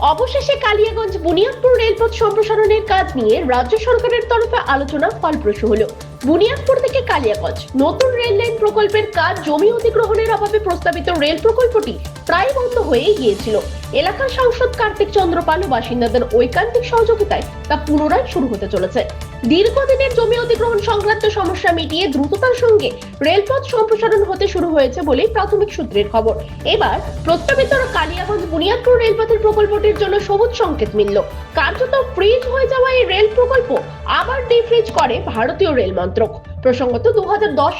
অবশেষে কালিয়াগঞ্জ বুনিয়াদপুর রেলপথ সম্প্রসারণের কাজ নিয়ে রাজ্য সরকারের তরফে আলোচনা, ফলপ্রসূ হলো। বুনিয়াদপুর থেকে কালিয়াগঞ্জ, নতুন রেল লাইন প্রকল্পের কাজ জমি অধিগ্রহণের অভাবে প্রস্তাবিত রেল প্রকল্পটি প্রায় বন্ধ হয়ে গিয়েছিল। এলাকার সাংসদ কার্তিক চন্দ্রপাল ও বাসিন্দাদের ঐকান্তিক সহযোগিতায় তা পুনরায় শুরু হতে চলেছে। দীর্ঘদিনের জমি অধিগ্রহণ সংক্রান্ত সমস্যা মিটিয়ে দ্রুততার সঙ্গে রেলপথ সম্প্রসারণ হতে শুরু হয়েছে বলে প্রাথমিক সূত্রের খবর। এবার প্রস্তাবিত কালিয়াগঞ্জ বুনিয়াদপুর রেলপথের প্রকল্পটির জন্য সবুজ সংকেত মিলল। কার্যত ফ্রিজ হয়ে যাওয়া এই রেল প্রকল্প আবার ডিফ্রিজ করে ভারতীয় রেল মন্ত্রক। প্রসঙ্গত দু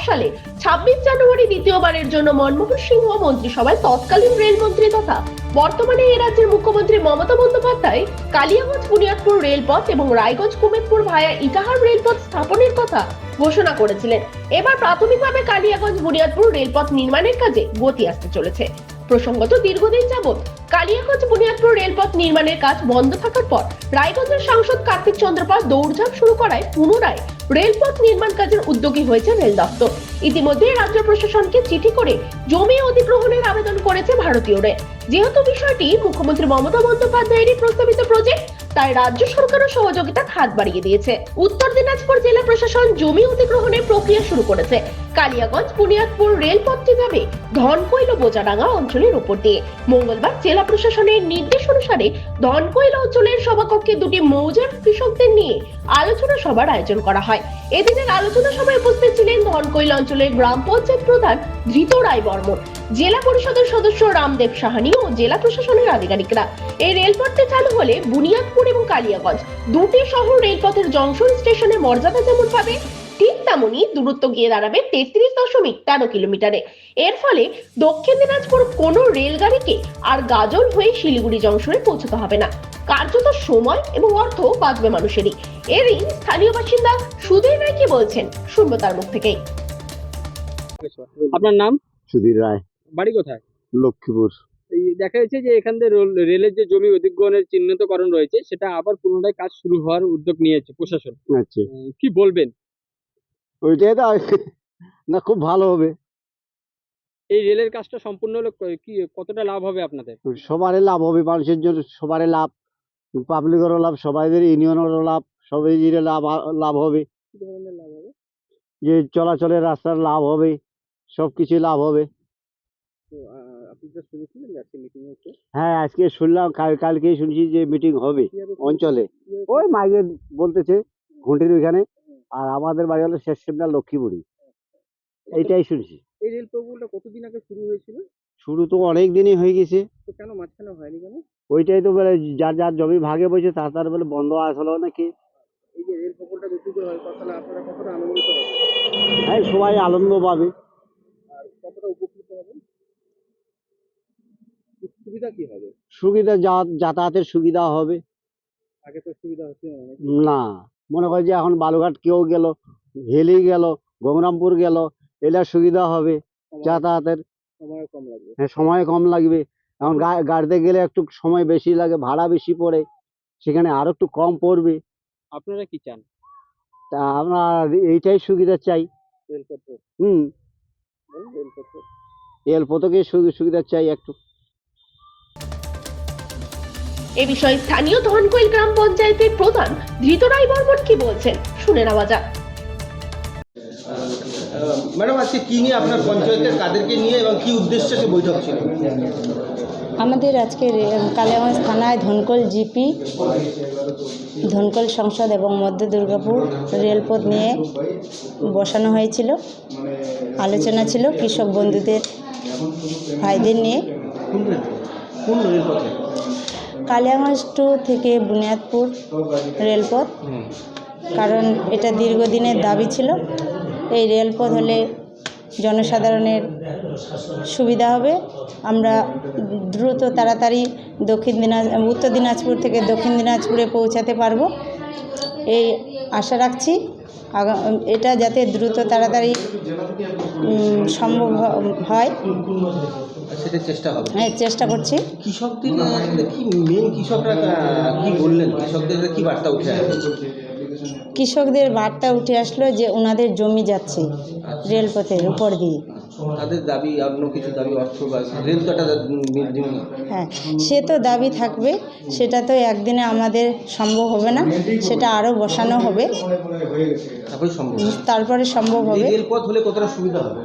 সালে ছাব্বিশ জানুয়ারি দ্বিতীয়বারের জন্য মনমোহন সিংহ মন্ত্রিসভায় তৎকালীন রেলমন্ত্রী তথা বর্তমানে এই রাজ্যের মুখ্যমন্ত্রী মমতা বন্দ্যোপাধ্যায় কালিয়াগঞ্জ, বুনিয়াদপুর রেলপথ এবং রায়গঞ্জ, কুমেদপুর ভায়া ইটাহার রেলপথ স্থাপনের কথা ঘোষণা করেছিলেন। এবার প্রাথমিকভাবে কালিয়াগঞ্জ, বুনিয়াদপুর রেলপথ নির্মাণের কাজে গতি আসতে চলেছে। প্রসঙ্গত দীর্ঘদিন যাবৎ কালিয়াগঞ্জ বুনিয়াদপুর রেলপথ নির্মাণের কাজ বন্ধ থাকার পর রায়গঞ্জের সাংসদ কার্তিক চন্দ্রপাল দৌড়ঝাঁপ শুরু করায় পুনরায় রেলপথ নির্মাণ কাজের উদ্যোগী হয়েছে রেল দপ্তর। ইতিমধ্যে রাজ্য প্রশাসনকে চিঠি করে জমি অধিগ্রহণের আবেদন করেছে ভারতীয় রেল। যেহেতু বিষয়টি মুখ্যমন্ত্রী মমতা বন্দ্যোপাধ্যায়েরই প্রস্তাবিত প্রজেক্ট, তাই রাজ্য সরকারও সহযোগিতার হাত বাড়িয়ে দিয়েছে। উত্তর দিনাজপুর জেলা প্রশাসন জমি অধিগ্রহণের প্রক্রিয়া শুরু করেছে। কালিয়াগঞ্জ বুনিয়াদপুর রেলপথটি যাবে ধনকৈল বোজাডাঙ্গা অঞ্চলের উপর দিয়ে। মঙ্গলবার জেলা প্রশাসনের নির্দেশ অনুসারে ধনকৈল অঞ্চলের সভাকক্ষে দুটি মৌজার কৃষকদের নিয়ে আলোচনা সভার আয়োজন করা হয়। এদিনের আলোচনা সভায় উপস্থিত ছিলেন ধনকৈল অঞ্চলের গ্রাম পঞ্চায়েত প্রধান ধৃত রায় বর্মন, জেলা পরিষদের সদস্য রামদেব সাহানি ও জেলা প্রশাসনের আধিকারিকরা। এই রেলপথটি চালু হলে বুনিয়াদপুর এবং কালিয়াগঞ্জ দুটি শহর রেলপথের জংশন স্টেশনের মর্যাদা যেমন পাবে ঠিক তেমনই দূরত্ব গিয়ে দাঁড়াবে তেত্রিশ দশমিক তেরো কিলোমিটারে। এর ফলে দক্ষিণ দিনাজপুর কোনো রেলগাড়িকে আর গাজল হয়ে শিলিগুড়ি জংশনে পৌঁছতে হবে না। কার্যত সময় এবং অর্থ বাঁচবে মানুষেরই। এরই স্থানীয় বাসিন্দা সুধীর রায় কি বলছেন শুনব তার মুখ থেকেই। আপনার নাম? সুধীর রায়। বাড়ি কোথায়? লক্ষ্মীপুর। এই দেখা যাচ্ছে যে এখান থেকে রেল- রেলের যে জমি অধিগ্রহণের চিহ্নিতকরণ রয়েছে সেটা আবার পুনরায় কাজ শুরু হওয়ার উদ্যোগ নিয়েছে প্রশাসন। আচ্ছা। কি বলবেন? ওইটাই তো না খুব ভালো হবে। এই রেলের কাজটা সম্পূর্ণ হলে কি কতটা লাভ হবে আপনাদের? সবারই লাভ হবে মানুষের জন্য সবারই লাভ। পাবলিকেরও লাভ সবাইদের ইউনিয়নেরও লাভ সবাই লাভ লাভ হবে। লাভ হবে? যে চলাচলের রাস্তার লাভ হবে সব কিছু লাভ হবে। হ্যাঁ আজকে শুনলাম কাল কালকেই শুনছি যে মিটিং হবে অঞ্চলে। ওই মাইকে বলতেছে ঘুঁটির ওইখানে। আর আমাদের বাড়ি হলো শেষ সেমনা লক্ষ্মীপুরি। এইটাই শুনছি। এই রেল প্রকল্পটা কতদিন আগে শুরু হয়েছিল? শুরু তো অনেক দিনই হয়ে গেছে। তো কেন মাঝখানে হয়নি কেন? ওইটাই তো বলে যার যার জমি ভাগে বসে তার তার বলে বন্ধ আসলো নাকি। এই যে রেল প্রকল্পটা যদি করে হয় তাহলে আপনারা কতটা আনন্দিত হবেন? হ্যাঁ সবাই আনন্দ পাবে। আর কতটা উপকৃত হবেন? সুবিধা কি হবে? সুবিধা যাতায়াতের সুবিধা হবে। আগে তো সুবিধা হচ্ছে না না। মনে করে যে এখন বালুঘাট কেউ গেল হেলি গেল গঙ্গরামপুর গেল এটার সুবিধা হবে যাতায়াতের সময় কম লাগবে। হ্যাঁ, সময় কম লাগবে। এখন গাড়িতে গেলে একটু সময় বেশি লাগে ভাড়া বেশি পড়ে সেখানে আরও একটু কম পড়বে। আপনারা কি চান? তা আমরা এইটাই সুবিধা চাই। হুম। বলুন রেলপথ। এলপো সু- সুবিধা চাই একটু। এ বিষয়ে স্থানীয় ধনকৈল গ্রাম পঞ্চায়েতের প্রধান ধৃত রায় বর্মন কি বলছেন? শুনে নেওয়া যাক। ম্যাডাম আজকে কি নিয়ে আপনার পঞ্চায়েতের কাদেরকে নিয়ে এবং কি উদ্দেশ্যে সে বৈঠক ছিল? আমাদের আজকে রে- কালিয়াগঞ্জ থানায় ধনকল জিপি ধনকল সংসদ এবং মধ্য দুর্গাপুর রেলপথ নিয়ে বসানো হয়েছিল। আলোচনা ছিল কৃষক বন্ধুদের ভাইদের নিয়ে। কালিয়াগঞ্জ টু থেকে বুনিয়াদপুর রেলপথ। কারণ এটা দীর্ঘদিনের দাবি ছিল। এই রেলপথ হলে জনসাধারণের সুবিধা হবে। আমরা দ্রুত তাড়াতাড়ি দক্ষিণ দিনাজ উত্তর দিনাজপুর থেকে দক্ষিণ দিনাজপুরে পৌঁছাতে পারব। এই আশা রাখছি। এটা যাতে দ্রুত তাড়াতাড়ি সম্ভব হয়। সেটা চেষ্টা হবে। হ্যাঁ, চেষ্টা করছি। কৃষকদের কি মেন কৃষকরা কি বললেন? কৃষকদের কি বার্তা উঠে আসে? কৃষকদের বার্তা উঠে আসলো যে ওনাদের জমি যাচ্ছে রেলপথের উপর দিয়ে। তাদের দাবি অন্য কিছু দাবি অর্থ বা রেল তো হ্যাঁ সে তো দাবি থাকবে সেটা তো একদিনে আমাদের সম্ভব হবে না সেটা আরও বসানো হবে। তারপরে সম্ভব হবে। রেলপথ হলে কতটা সুবিধা হবে?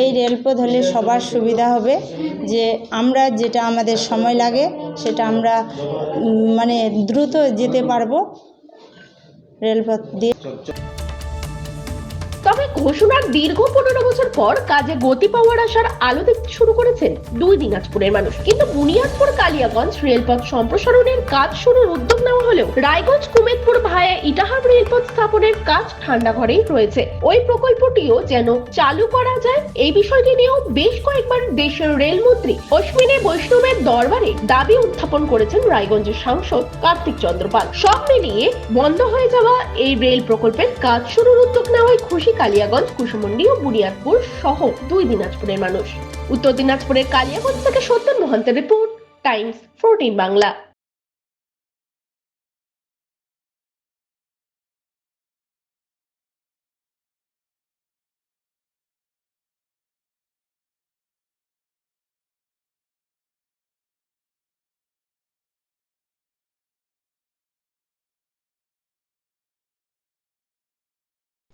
এই রেলপথ হলে সবার সুবিধা হবে যে আমরা যেটা আমাদের সময় লাগে সেটা আমরা মানে দ্রুত যেতে পারব। রেলপথ দিয়ে তবে ঘোষণার দীর্ঘ পনেরো বছর পর কাজে গতি পাওয়ার আসার আলো দেখতে শুরু করেছেন দুই দিনাজপুরের মানুষ। কিন্তু বুনিয়াদপুর কালিয়াগঞ্জ রেলপথ সম্প্রসারণের কাজ শুরুর উদ্যোগ নেওয়া হলেও রায়গঞ্জ কুমেদপুর ভায়া ইটাহার রেলপথ স্থাপনের কাজ ঠান্ডা ঘরেই রয়েছে। ওই প্রকল্পটিও যেন চালু করা যায়, এই বিষয়টি নিয়েও বেশ কয়েকবার দেশের রেলমন্ত্রী অশ্বিনী বৈষ্ণবের দরবারে দাবি উত্থাপন করেছেন রায়গঞ্জের সাংসদ কার্তিক চন্দ্রপাল সব মিলিয়ে বন্ধ হয়ে যাওয়া এই রেল প্রকল্পের কাজ শুরুর উদ্যোগ নেওয়ায় খুশি কালিয়াগঞ্জ কুশমন্ডি ও বুনিয়াদপুর সহ দুই দিনাজপুরের মানুষ। উত্তর দিনাজপুরের কালিয়াগঞ্জ থেকে সত্যেন মহান্তের রিপোর্ট, টাইমস ফোরটিন বাংলা।